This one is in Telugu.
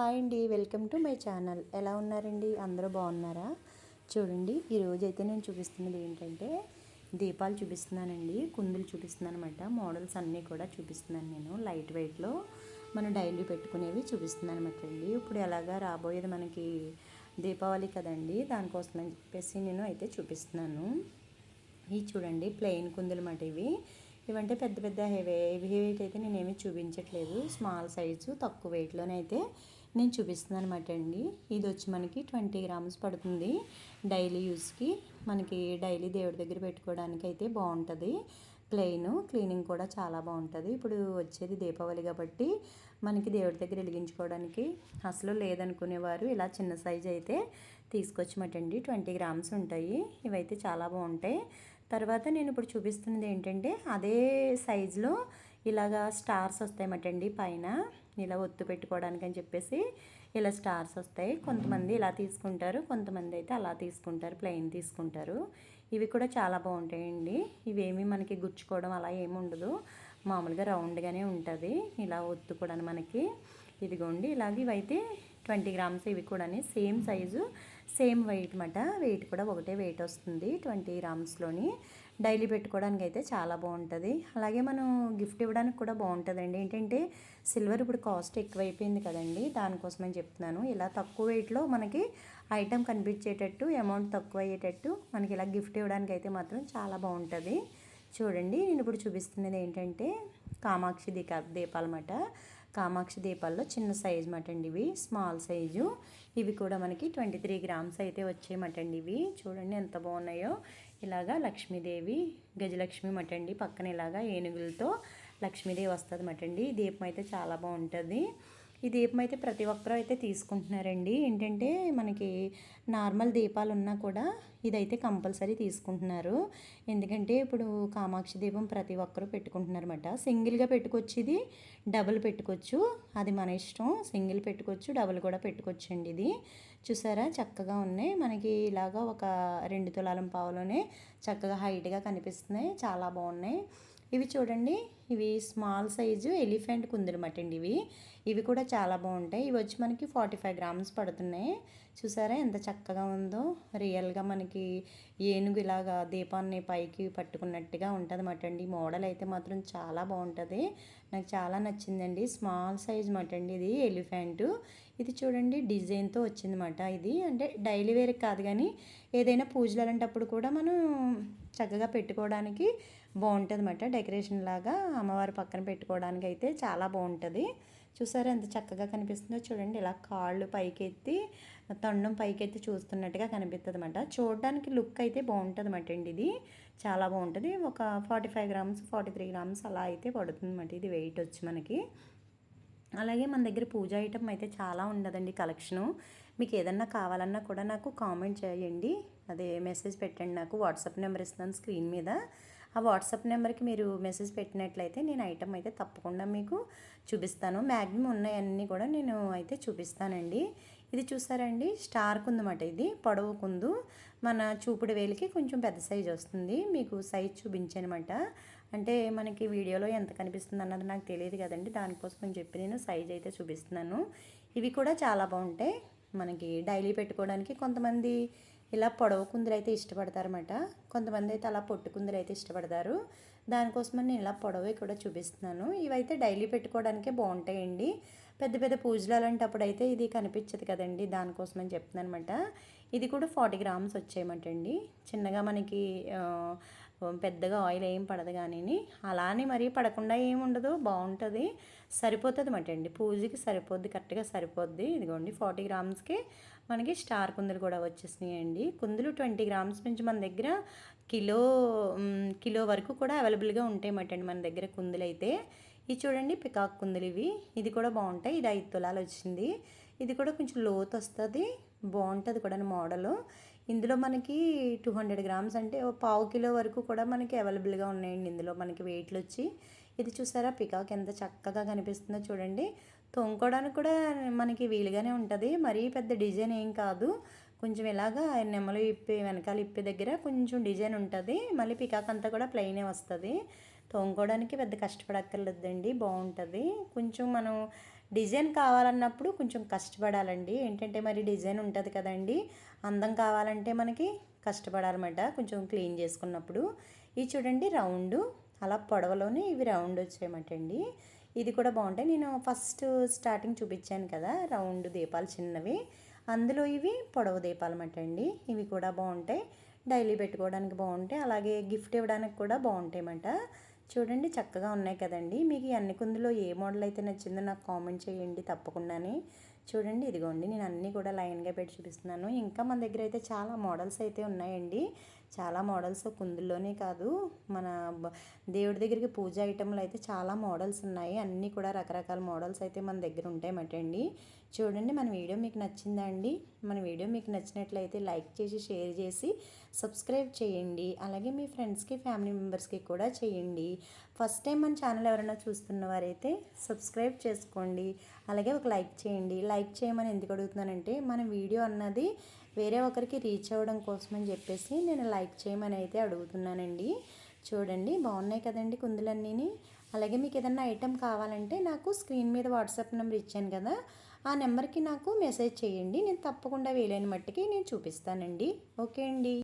హాయ్ అండి. Welcome to my channel. ఎలా ఉన్నారండి? అందరూ బాగున్నారా? చూడండి ఈరోజు అయితే నేను చూపిస్తున్నది ఏంటంటే దీపాలు చూపిస్తున్నానండి. కుందులు చూపిస్తున్నాను అనమాట మోడల్స్ అన్నీ కూడా చూపిస్తున్నాను నేను. లైట్ వెయిట్లో మనం డైలీ పెట్టుకునేవి చూపిస్తున్నాను అనమాట అండి. ఇప్పుడు ఎలాగా రాబోయేది మనకి దీపావళి కదండి దానికోసం అని చెప్పేసి నేను అయితే చూపిస్తున్నాను. ఇవి చూడండి ప్లెయిన్ కుందులు మాట ఇవి. ఇవంటే పెద్ద పెద్ద హెవీ హెవీ వెయిట్ అయితే నేను ఏమీ చూపించట్లేదు. స్మాల్ సైజు తక్కువ వెయిట్లోనే అయితే నేను చూపిస్తున్నాను అనమాట అండి. ఇది వచ్చి మనకి ట్వంటీ గ్రామ్స్ పడుతుంది. డైలీ యూస్కి మనకి డైలీ దేవుడి దగ్గర పెట్టుకోవడానికి అయితే బాగుంటుంది. ప్లెయిన్ క్లీనింగ్ కూడా చాలా బాగుంటుంది. ఇప్పుడు వచ్చేది దీపావళి కాబట్టి మనకి దేవుడి దగ్గర వెలిగించుకోవడానికి అసలు లేదనుకునేవారు ఇలా చిన్న సైజ్ అయితే తీసుకొచ్చమటండి ట్వంటీ గ్రామ్స్ ఉంటాయి. ఇవైతే చాలా బాగుంటాయి. తర్వాత నేను ఇప్పుడు చూపిస్తున్నది ఏంటంటే అదే సైజులో ఇలాగా స్టార్స్ వస్తాయన్నమాటండి పైన. ఇలా ఒత్తు పెట్టుకోవడానికి అని చెప్పేసి ఇలా స్టార్స్ వస్తాయి. కొంతమంది ఇలా తీసుకుంటారు కొంతమంది అయితే అలా తీసుకుంటారు ప్లెయిన్ తీసుకుంటారు. ఇవి కూడా చాలా బాగుంటాయండి. ఇవేమి మనకి గుచ్చుకోవడం అలా ఏమి ఉండదు. మామూలుగా రౌండ్గానే ఉంటుంది. ఇలా ఒత్తు కూడా మనకి. ఇదిగోండి ఇలాగే ఇవైతే ట్వంటీ గ్రామ్స్ ఇవి కూడా సేమ్ సైజు సేమ్ వెయిట్ మాట. వెయిట్ కూడా ఒకటే వెయిట్ వస్తుంది ట్వంటీ గ్రామ్స్లోని. డైలీ పెట్టుకోవడానికి అయితే చాలా బాగుంటుంది. అలాగే మనం గిఫ్ట్ ఇవ్వడానికి కూడా బాగుంటుందండి. ఏంటంటే సిల్వర్ ఇప్పుడు కాస్ట్ ఎక్కువైపోయింది కదండి. దానికోసం అని చెప్తున్నాను. ఇలా తక్కువ వెయిట్లో మనకి ఐటెం కనిపించేటట్టు అమౌంట్ తక్కువ అయ్యేటట్టు మనకి ఇలా గిఫ్ట్ ఇవ్వడానికి అయితే మాత్రం చాలా బాగుంటుంది. చూడండి నేను ఇప్పుడు చూపిస్తున్నది ఏంటంటే కామాక్షి దీకా దీపాలన్నమాట. కామాక్షి దీపాల్లో చిన్న సైజు మటండి ఇవి స్మాల్ సైజు. ఇవి కూడా మనకి ట్వంటీ త్రీ గ్రామ్స్ అయితే వచ్చాయమటండి ఇవి. చూడండి ఎంత బాగున్నాయో. ఇలాగా లక్ష్మీదేవి గజలక్ష్మి మటండి పక్కన ఇలాగా ఏనుగులతో లక్ష్మీదేవి వస్తుంది మటండి దీపం అయితే చాలా బాగుంటుంది. ఈ దీపం అయితే ప్రతి ఒక్కరూ అయితే తీసుకుంటున్నారండి. ఏంటంటే మనకి నార్మల్ దీపాలు ఉన్నా కూడా ఇదైతే కంపల్సరీ తీసుకుంటున్నారు. ఎందుకంటే ఇప్పుడు కామాక్షి దీపం ప్రతి ఒక్కరూ పెట్టుకుంటున్నారు అనమాట సింగిల్గా పెట్టుకొచ్చేది డబుల్ పెట్టుకోవచ్చు. అది మన ఇష్టం. సింగిల్ పెట్టుకోవచ్చు డబుల్ కూడా పెట్టుకోవచ్చు అండి ఇది. చూసారా? చక్కగా ఉన్నాయి. మనకి ఇలాగా ఒక రెండు తులాలం పావులోనే చక్కగా హైట్గా కనిపిస్తున్నాయి. చాలా బాగున్నాయి. ఇవి చూడండి ఇవి స్మాల్ సైజు ఎలిఫెంట్ కుందరమాట అండి ఇవి. ఇవి కూడా చాలా బాగుంటాయి. ఇవి వచ్చి మనకి ఫార్టీ ఫైవ్ గ్రామ్స్ పడుతున్నాయి. చూసారా ఎంత చక్కగా ఉందో? రియల్గా మనకి ఏనుగు ఇలాగా దీపాన్ని పైకి పట్టుకున్నట్టుగా ఉంటుంది అండి మోడల్ అయితే మాత్రం చాలా బాగుంటుంది. నాకు చాలా నచ్చిందండి. స్మాల్ సైజ్ మాట అండి ఇది ఎలిఫెంట్ ఇది చూడండి డిజైన్తో వచ్చిందన్నమాట ఇది. అంటే డైలీ వేర్ కాదు కానీ ఏదైనా పూజలు అలాంటప్పుడు కూడా మనం చక్కగా పెట్టుకోవడానికి బాగుంటుంది అన్నమాట డెకరేషన్ లాగా అమ్మవారి పక్కన పెట్టుకోవడానికి అయితే చాలా బాగుంటుంది. చూసారా ఎంత చక్కగా కనిపిస్తుందో చూడండి. ఇలా కాళ్ళు పైకెత్తి తొండం పైకెత్తి చూస్తున్నట్టుగా కనిపిస్తుంది అనమాట చూడడానికి లుక్ అయితే బాగుంటుంది అనమాట అండి ఇది. చాలా బాగుంటుంది. ఒక forty five grams forty three grams అలా అయితే పడుతుంది అన్నమాట ఇది వెయిట్ వచ్చి మనకి. అలాగే మన దగ్గర పూజ ఐటమ్ అయితే చాలా ఉండదండి కలెక్షను. మీకు ఏదన్నా కావాలన్నా కూడా నాకు కామెంట్ చేయండి. అదే మెసేజ్ పెట్టండి నాకు. వాట్సాప్ నెంబర్ ఇస్తున్నాను స్క్రీన్ మీద. ఆ వాట్సాప్ నెంబర్కి మీరు మెసేజ్ పెట్టినట్లయితే నేను ఐటమ్ అయితే తప్పకుండా మీకు చూపిస్తాను. మ్యాక్సిమం ఉన్నాయన్నీ కూడా నేను అయితే చూపిస్తానండి. ఇది చూసారండి? స్టార్ కుందమాట ఇది. పొడవు కుందు. మన చూపుడు వేలికి కొంచెం పెద్ద సైజ్ వస్తుంది. మీకు సైజ్ చూపించానమాట. అంటే మనకి వీడియోలో ఎంత కనిపిస్తుంది అన్నది నాకు తెలియదు కదండి. దానికోసం చెప్పి నేను సైజ్ అయితే చూపిస్తున్నాను. ఇవి కూడా చాలా బాగుంటాయి. మనకి డైలీ పెట్టుకోవడానికి కొంతమంది ఇలా పొడవు కుందరు అయితే ఇష్టపడతారన్నమాట. కొంతమంది అయితే అలా పొట్టు కుందరు అయితే ఇష్టపడతారు. దానికోసమని నేను ఇలా పొడవే కూడా చూపిస్తున్నాను. ఇవైతే డైలీ పెట్టుకోవడానికే బాగుంటాయండి. పెద్ద పెద్ద పూజలు అలాంటప్పుడు అయితే ఇది కనిపించదు కదండి దానికోసమని చెప్తున్నాను అనమాట ఇది కూడా ఫార్టీ గ్రామ్స్ వచ్చేయమంటండి. చిన్నగా మనకి పెద్దగా ఆయిల్ ఏం పడదు కానీ అలానే మరీ పడకుండా ఏముండదు బాగుంటుంది సరిపోతుంది మాట అండి. పూజకి సరిపోద్ది కరెక్ట్గా సరిపోద్ది. ఇదిగోండి ఫార్టీ గ్రామ్స్కి మనకి స్టార్ కుందులు కూడా వచ్చేసినాయండి. కుందులు ట్వంటీ గ్రామ్స్ నుంచి మన దగ్గర కిలో కిలో వరకు కూడా అవైలబుల్గా ఉంటాయి మాట అండి మన దగ్గర కుందులు అయితే ఇది చూడండి పికాక్ కుందులు ఇవి. ఇది కూడా బాగుంటాయి ఇది ఐదు తులాలు వచ్చింది. ఇది కూడా కొంచెం లోతు వస్తుంది. బాగుంటుంది కూడా మోడల్ ఇందులో మనకి టూ హండ్రెడ్ గ్రామ్స్ అంటే ఓ పావు కిలో వరకు కూడా మనకి అవైలబుల్గా ఉన్నాయండి ఇందులో మనకి వెయిట్లు వచ్చి. ఇది చూసారా? పికాక్ ఎంత చక్కగా కనిపిస్తుందో చూడండి. తొంగుకోవడానికి కూడా మనకి వీలుగానే ఉంటుంది. మరీ పెద్ద డిజైన్ ఏం కాదు. కొంచెం ఇలాగా నెమ్మలు ఇప్పి వెనకాల ఇప్పి దగ్గర కొంచెం డిజైన్ ఉంటుంది. మళ్ళీ పికాక్ అంతా కూడా ప్లెయినే వస్తుంది. తోముకోవడానికి పెద్ద కష్టపడక్కర్లేదండి బాగుంటుంది. కొంచెం మనం డిజైన్ కావాలన్నప్పుడు కొంచెం కష్టపడాలండి. ఏంటంటే మరి డిజైన్ ఉంటుంది కదండి అందం కావాలంటే మనకి కష్టపడాలన్నమాట కొంచెం క్లీన్ చేసుకున్నప్పుడు. ఇది చూడండి రౌండ్ అలా పొడవలోనే ఇవి రౌండ్ వచ్చాయన్నమాట అండి ఇది కూడా బాగుంటాయి. నేను ఫస్ట్ స్టార్టింగ్ చూపించాను కదా రౌండ్ దీపాలు చిన్నవి. అందులో ఇవి పొడవు దీపాలు అన్నమాట అండి ఇవి కూడా బాగుంటాయి. డైలీ పెట్టుకోవడానికి బాగుంటాయి. అలాగే గిఫ్ట్ ఇవ్వడానికి కూడా బాగుంటాయి అన్నమాట చూడండి చక్కగా ఉన్నాయి కదండి. మీకు ఈ అన్ని కుందులో ఏ మోడల్ అయితే నచ్చిందో నాకు కామెంట్ చేయండి తప్పకుండానే. చూడండి ఇదిగోండి నేను అన్నీ కూడా లైన్గా పెట్టి చూపిస్తున్నాను. ఇంకా మన దగ్గర అయితే చాలా మోడల్స్ అయితే ఉన్నాయండి. చాలా మోడల్స్ కుందుల్లోనే కాదు మన దేవుడి దగ్గరికి పూజ ఐటెంలు అయితే చాలా మోడల్స్ ఉన్నాయి. అన్నీ కూడా రకరకాల మోడల్స్ అయితే మన దగ్గర ఉంటాయన్నమాట అండి చూడండి మన వీడియో మీకు నచ్చిందా అండి? మన వీడియో మీకు నచ్చినట్లయితే లైక్ చేసి షేర్ చేసి సబ్స్క్రైబ్ చేయండి. అలాగే మీ ఫ్రెండ్స్కి ఫ్యామిలీ మెంబర్స్కి కూడా చేయండి. ఫస్ట్ టైం మన ఛానల్ ఎవరైనా చూస్తున్న వారైతే సబ్స్క్రైబ్ చేసుకోండి. అలాగే ఒక లైక్ చేయండి. లైక్ చేయమని ఎందుకు అడుగుతున్నానంటే మన వీడియో అన్నది వేరే ఒకరికి రీచ్ అవ్వడం కోసం అని చెప్పేసి నేను లైక్ చేయమని అయితే అడుగుతున్నానండి. చూడండి బాగున్నాయి కదండి కుందులన్నీని. అలాగే మీకు ఏదైనా ఐటెం కావాలంటే నాకు స్క్రీన్ మీద వాట్సాప్ నెంబర్ ఇచ్చాను కదా ఆ నెంబర్కి నాకు మెసేజ్ చేయండి. నేను తప్పకుండా వీలైన మట్టికి నేను చూపిస్తానండి. ఓకే అండి.